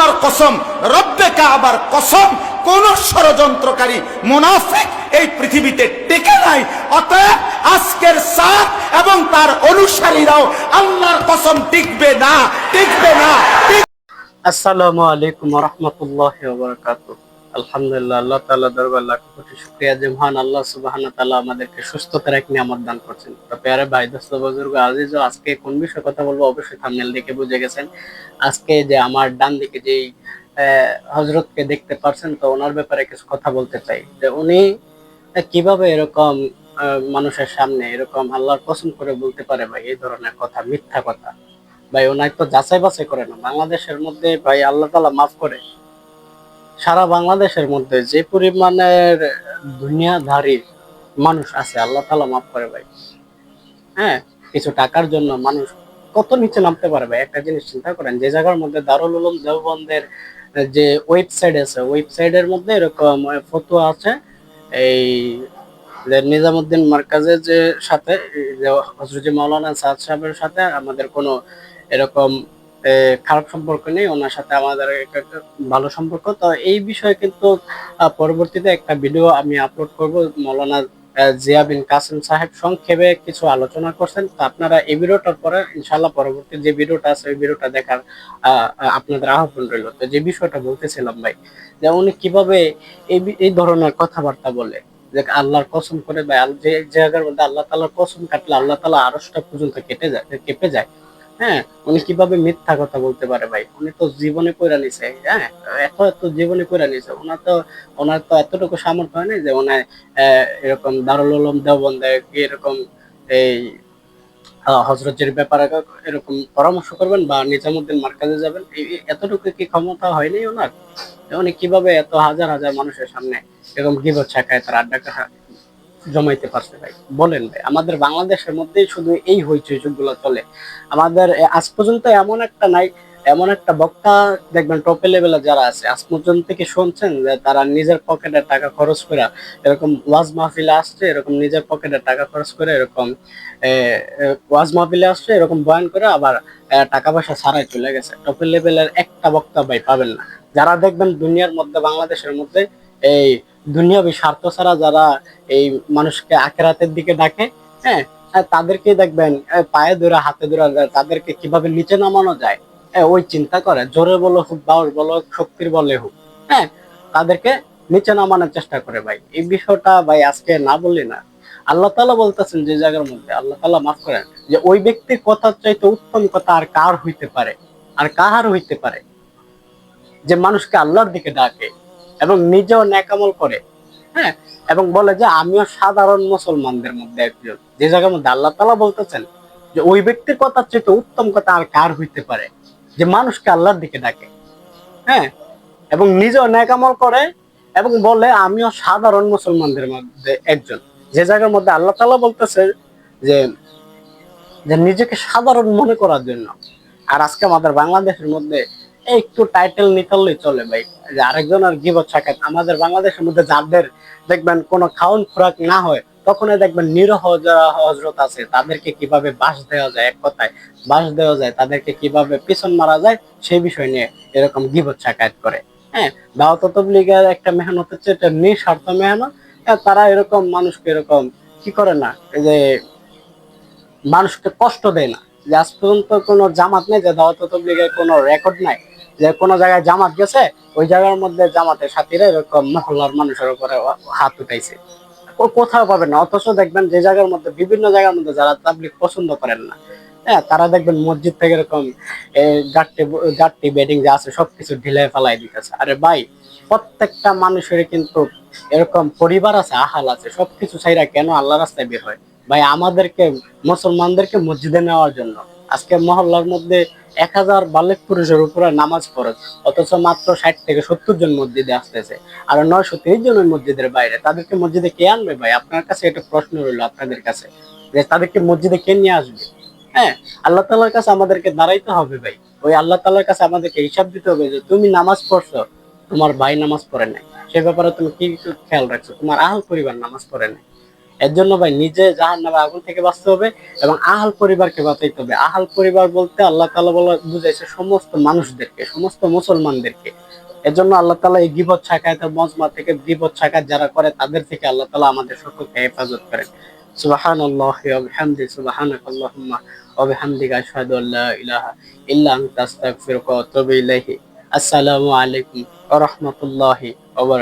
আল্লাহর কসম, রব্বে কাবার কসম, কোন ষড়যন্ত্রকারী মুনাফিক এই পৃথিবীতে টেকে নাই। অতএব আজকের সাথ এবং তার অনুসারীরাও আল্লাহর কসম টিকবে না টিকবে না আসসালামু আলাইকুম রহমতুল্লাহ বারকাত আলহামদুলিল্লাহ, আল্লাহ দরবার লাখ কোটি যে মহান আল্লাহ আমাদেরকে সুস্থতার এক নিয়ামত দান করছেন। তো প্যারে ভাই, দোস্ত আজিজ আজকে কোন বিষয়ে কথা বলব অবশ্যই থাম্বনেল দেখে বুঝে গেছেন। আজকে যে আমার ডান দিকে যেই হজরতকে দেখতে পারছেন, তো ওনার ব্যাপারে কিছু কথা বলতে চাই। যে উনি কীভাবে এরকম মানুষের সামনে এরকম আল্লাহর কসম করে বলতে পারে ভাই, এই ধরনের কথা, মিথ্যা কথা? ভাই ওনার তো যাচাই বাছাই করে না। বাংলাদেশের মধ্যে ভাই, আল্লাহ তালা মাফ করে। সারা বাংলাদেশের মধ্যে যে পরিমাণের দুনিয়াধারী মানুষ আছে, আল্লাহ তালা মাফ করে ভাই। হ্যাঁ কিছু টাকার জন্য মানুষ কত নিচে নামতে পারে ভাই? একটা জিনিস চিন্তা করেন, যে জায়গার মধ্যে দারুল উলুম দেওবন্দের যে ওয়েবসাইট আছে ওয়েবসাইটের মধ্যে এরকম ফটো আছে, এই যে নিজামুদ্দিন মার্কাজের যে সাথে হজরত মাওলানা সাদ সাহেবের সাথে আমাদের কোনো এরকম খারাপ সম্পর্ক নেই, ওনার সাথে আমাদের একটা ভালো সম্পর্ক। তো এই বিষয়ে কিন্তু পরবর্তীতে একটা ভিডিও আমি আপলোড করব। মৌলানা জিয়া বিন কাসিম সাহেব সংক্ষেপে কিছু আলোচনা করছেন। তো আপনারা এই ভিডিওটার পরে ইনশাল্লাহ পরবর্তী যে ভিডিওটা আছে, ওই ভিডিওটা দেখার আপনাদের আহ্বান রইল। তো যে বিষয়টা বলতেছিলাম ভাই, যে উনি কীভাবে এই এই ধরনের কথাবার্তা বলে, যে আল্লাহর কসম করে ভাই যে জায়গার মধ্যে আল্লাহ তাআলার কসম কাটলে আল্লাহ তাআলা আরশটা পর্যন্ত কেটে যায়, কেঁপে যায়। হ্যাঁ উনি কীভাবে মিথ্যা কথা বলতে পারে ভাই? উনি তো জীবনে কইরা নিছে হ্যাঁ? এত এত জীবনে কইরা নিছে। ওনার তো ওনার তো এতটুকু সামর্থ্য হয় না যে ওনার এরকম দারুল উলুম দেওবন্দে এরকম এই হজরতের ব্যাপারে এরকম পরামর্শ করবেন বা নিজামুদ্দিন মার্কাজে যাবেন। এতটুকু কি ক্ষমতা হয়নি ওনার উনি কীভাবে এত হাজার হাজার মানুষের সামনে এরকম গিবত ছাকায় তার আড্ডা জমাইতে পারছে ভাই। বলেন ভাই, আমাদের বাংলাদেশের মধ্যেই শুধু এই হইচই গুলো চলে। আমাদের আজ পর্যন্ত এমন একটা নাই, এমন একটা বক্তা, দেখবেন টপে লেভেলে যারা আছে, আজ পর্যন্ত কি শুনছেন যে তারা নিজের পকেটে টাকা খরচ করে এরকম ওয়াজ মাহফিলে আসছে, এরকম নিজের পকেটে টাকা খরচ করে এরকম ওয়াজ মাহফিলে আসছে, এরকম বয়ান করে আবার টাকা পয়সা ছাড়াই চলে গেছে। টপে লেভেলের একটা বক্তা ভাই পাবেন না। যারা দেখবেন দুনিয়ার মধ্যে, বাংলাদেশের মধ্যে এই দুনিয়াবি স্বার্থ ছাড়া যারা এই মানুষকে আখেরাতের দিকে ডাকে হ্যাঁ আর তাদেরকে দেখবেন পায়ে ধরে, হাতে ধরে তাদেরকে কীভাবে নিচে নামানো যায় ওই চিন্তা করে, জোরে বলো হোক বাউর বলো শক্তির বলে হোক হ্যাঁ তাদেরকে নিচে নামানোর চেষ্টা করে ভাই। এই বিষয়টা ভাই আজকে না বললি না। আল্লাহ তালা বলতেছেন যে জায়গার মধ্যে, আল্লাহ তালা মাফ করেন, যে ওই ব্যক্তির কথার চাইতে উত্তম কথা আর কার হইতে পারে? আর কাহার হইতে পারে? যে মানুষকে আল্লাহর দিকে ডাকে এবং নিজেও ন্যাকামল করে হ্যাঁ? এবং বলে যে আমিও সাধারণ মুসলমানদের মধ্যে একজন। যে জায়গার মধ্যে আল্লাহ তালা বলতেছেন যে ওই ব্যক্তির কথার চেয়ে উত্তম কথা আর কার হইতে পারে? যে মানুষকে আল্লাহর দিকে ডাকে হ্যাঁ? এবং নিজেও ন্যাকামল করে এবং বলে আমিও সাধারণ মুসলমানদের মধ্যে একজন। যে জায়গার মধ্যে আল্লাহ তালা বলতেছে যে যে নিজেকে সাধারণ মনে করার জন্য। আর আজকে আমাদের বাংলাদেশের মধ্যে একটু টাইটেল নিতাললেই চলে ভাই। যে আরেকজন আর গিবত সাক্ষাৎ। আমাদের বাংলাদেশের মধ্যে যাদের দেখবেন কোনো খাওন খোরাক না হয় তখনই দেখবেন নিরহ যারা হজরত আছে তাদেরকে কীভাবে বাস দেওয়া যায় এক কথায় বাস দেওয়া যায় তাদেরকে কীভাবে পিছন মারা যায় সেই বিষয় নিয়ে এরকম গিবত সাকায়াত করে। হ্যাঁ দাওয়াত তবলিগের একটা মেহনত হচ্ছে এটা নিঃস্বার্থ মেহনত। হ্যাঁ, তারা এরকম মানুষকে এরকম কি করে না যে মানুষকে কষ্ট দেয় না। যে আজ পর্যন্ত কোনো জামাত নেই যে দাওয়াত তবলিগের কোনো রেকর্ড নাই। যে কোনো জায়গায় জামাত গেছে, ওই জায়গার মধ্যে জামাতের সাথীরা এরকম মহল্লার মানুষের উপরে হাত উঠাইছে। ও কোথাও পাবেন না, অথচ দেখবেন যে জায়গার মধ্যে, বিভিন্ন জায়গার মধ্যে যারা তাবলিগ পছন্দ করেন না হ্যাঁ তারা দেখবেন মসজিদ থেকে এরকম গাট্টি গাট্টি বেডিং যা আছে, সবকিছু ঢিলে ফেলাই দিতেছে। আরে ভাই, প্রত্যেকটা মানুষের কিন্তু এরকম পরিবার আছে, আহাল আছে, সবকিছু চাইরা কেন আল্লাহ রাস্তায় বের হয়? ভাই, আমাদেরকে, মুসলমানদেরকে মসজিদে নেওয়ার জন্য। আজকে মহল্লার মধ্যে এক হাজার বালেক পুরুষের উপরে নামাজ পড়ে, অথচ মাত্র ষাট থেকে সত্তর জন মসজিদে আসতেছে, আর নয়শো তিরিশ জন মসজিদের বাইরে। তাদেরকে মসজিদে কে আনবে ভাই? আপনার কাছে একটা প্রশ্ন রইল আপনাদের কাছে, যে তাদেরকে মসজিদে কে নিয়ে আসবে? হ্যাঁ আল্লাহ তালার কাছে আমাদেরকে দাঁড়াইতে হবে ভাই। ওই আল্লাহ তালার কাছে আমাদেরকে হিসাব দিতে হবে যে তুমি নামাজ পড়ছো, তোমার ভাই নামাজ পড়ে নাই। সে ব্যাপারে তুমি কি খেয়াল রাখছো? তোমার আহল পরিবার নামাজ পড়ে নাই। এর জন্য ভাই নিজে জাহান নামে আগুন থেকে বাঁচতে হবে এবং আহাল পরিবারকে বাঁচাইতে হবে। আহাল পরিবার বলতে আল্লাহ তালা বলা বুঝাইছে সমস্ত মানুষদেরকে, সমস্ত মুসলমানদেরকে। এর জন্য আল্লাহ তালা এই গিবত শাখায় মজমা থেকে গিবত শাখা যারা করে তাদের থেকে আল্লাহ তালা আমাদের সকলকে হেফাজত করেন। সুবাহান আল্লাহ ওবিহামদি সুবাহানাক আল্লাহুম্মা ওবিহামদিকা আশহাদু আল্লা ইলাহা ইল্লা আনতা, আস্তাগফিরুকা ওয়া আতুবু ইলাইহি। আসসালামু আলাইকুম ওয়া রাহমাতুল্লাহি ওয়া